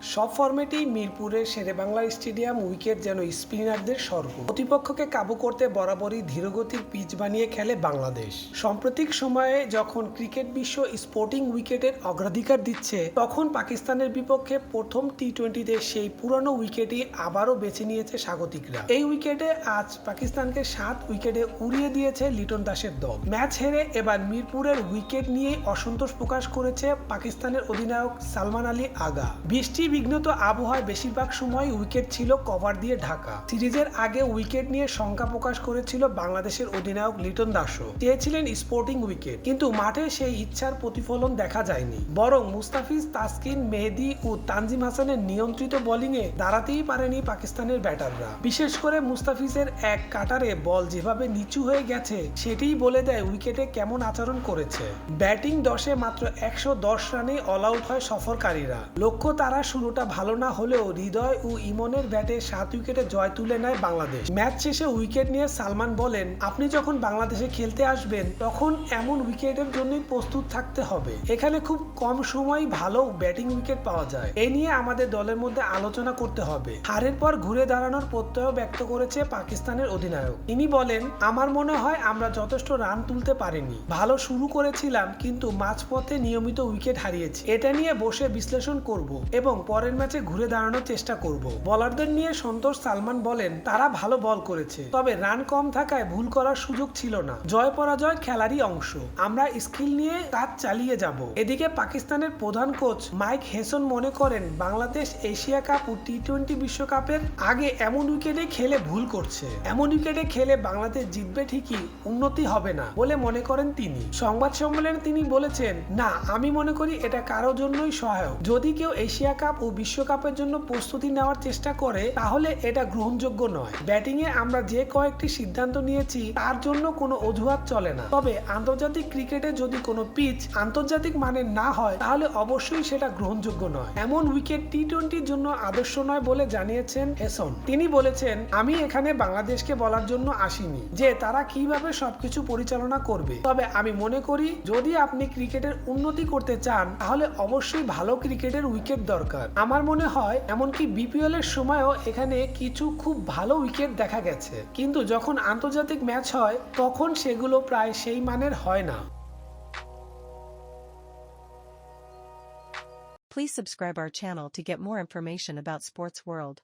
সব ফরম্যাটেই মিরপুরের Sherebangla stadium wicket যেন স্পিনারদের স্বর্গ। প্রতিপক্ষকে কাবু করতে বরাবরই ধীরগতির পিচ বানিয়ে খেলে বাংলাদেশ। সাম্প্রতিক সময়ে যখন ক্রিকেট বিশ্ব স্পোর্টিং উইকেটের অগ্রাধিকার দিচ্ছে, তখন পাকিস্তানের বিপক্ষে প্রথম টি টোয়েন্টিতে সেই পুরনো উইকেটই আবারও বেছে নিয়েছে স্বাগতিকরা। এই উইকেটে আজ পাকিস্তানকে সাত উইকেটে উড়িয়ে দিয়েছে লিটন দাসের দল। ম্যাচ হেরে এবার মিরপুরের উইকেট নিয়েই অসন্তোষ প্রকাশ করেছে পাকিস্তানের অধিনায়ক সালমান আলী আগা। বৃষ্টি বিঘ্নত আবহাওয়ায় বেশিরভাগ সময় উইকেট ছিল কভার দিয়ে ঢাকা। সিরিজের আগে উইকেট নিয়ে শঙ্কা প্রকাশ করেছিল বাংলাদেশের অধিনায়ক লিটন দাসও। চেয়েছিলেন স্পোর্টিং উইকেট, কিন্তু মাঠে সেই ইচ্ছার প্রতিফলন দেখা যায়নি। বরং মুস্তাফিজ, তাসকিন, মেহেদি ও তানজিম হাসানের নিয়ন্ত্রিত বোলিংয়ে দাঁড়াতেই পারেনি পাকিস্তানের ব্যাটাররা। বিশেষ করে মুস্তাফিজের এক কাটারে বল যেভাবে নিচু হয়ে গেছে, সেটিই বলে দেয় উইকেটে কেমন আচরণ করেছে। ব্যাটিং দশে মাত্র একশো দশ রানে অল আউট হয় সফরকারীরা। লক্ষ্য তারা শুরুটা ভালো না হলেও হৃদয় ও ইমনের ব্যাটে সাত উইকেটে জয় তুলে নেয় বাংলাদেশ। ম্যাচ শেষে উইকেট নিয়ে সালমান বলেন, আপনি যখন বাংলাদেশে খেলতে আসবেন, তখন এমন উইকেটের জন্যই প্রস্তুত থাকতে হবে। এখানে খুব কম সময় ভালো ব্যাটিং উইকেট পাওয়া যায়। এ নিয়ে আমাদের দলের মধ্যে আলোচনা করতে হবে। হারের পর ঘুরে দাঁড়ানোর প্রত্যয় ব্যক্ত করেছে পাকিস্তানের অধিনায়ক। তিনি বলেন, আমার মনে হয় আমরা যথেষ্ট রান তুলতে পারিনি। ভালো শুরু করেছিলাম, কিন্তু মাঝপথে নিয়মিত উইকেট হারিয়েছি। এটা নিয়ে বসে বিশ্লেষণ করব এবং পরের ম্যাচে ঘুরে দাঁড়ানোর চেষ্টা করব। বলারদের নিয়ে সন্তোষ সালমান বলেন, তারা ভালো বল করেছে, তবে রান কম থাকায় ভুল করার সুযোগ ছিল না। জয় পরাজয় খেলারই অংশ। আমরা স্কিল নিয়ে কাজ চালিয়ে যাব। এদিকে পাকিস্তানের প্রধান কোচ মাইক হেসন মনে করেন, বাংলাদেশ এশিয়া কাপ ও টি টোয়েন্টি বিশ্বকাপের আগে এমন উইকেটে খেলে ভুল করছে। এমন উইকেটে খেলে বাংলাদেশ জিতবে ঠিকই, উন্নতি হবে না, বলে মনে করেন তিনি। সংবাদ সম্মেলনে তিনি বলেছেন, না, আমি মনে করি এটা কারোর জন্যই সহায়ক। যদি কেউ এশিয়া কাপ ও বিশ্বকাপের জন্য প্রস্তুতি নেওয়ার চেষ্টা করে, তাহলে এটা গ্রহণযোগ্য নয়। ব্যাটিং এ আমরা যে কয়েকটি সিদ্ধান্ত নিয়েছি, তার জন্য কোনো অজুহাত চলে না। তবে আন্তর্জাতিক ক্রিকেটে যদি কোনো পিচ আন্তর্জাতিক মানের না হয়, তাহলে অবশ্যই সেটা গ্রহণযোগ্য নয়। এমন উইকেট টি টোয়েন্টির জন্য আদর্শ নয় বলে জানিয়েছেন হেসন তিনি বলেছেন, আমি এখানে বাংলাদেশকে বলার জন্য আসিনি যে তারা কীভাবে সবকিছু পরিচালনা করবে। তবে আমি মনে করি, যদি আপনি ক্রিকেটের উন্নতি করতে চান, তাহলে অবশ্যই ভালো ক্রিকেটের উইকেট দরকার। আমার মনে হয় এমনকি বিপিএল এর সময়ও এখানে কিছু খুব ভালো উইকেট দেখা গেছে কিন্তু যখন আন্তর্জাতিক ম্যাচ হয়, তখন সেগুলো প্রায় সেই মানের হয় না Please subscribe our channel to get more information about Sports World.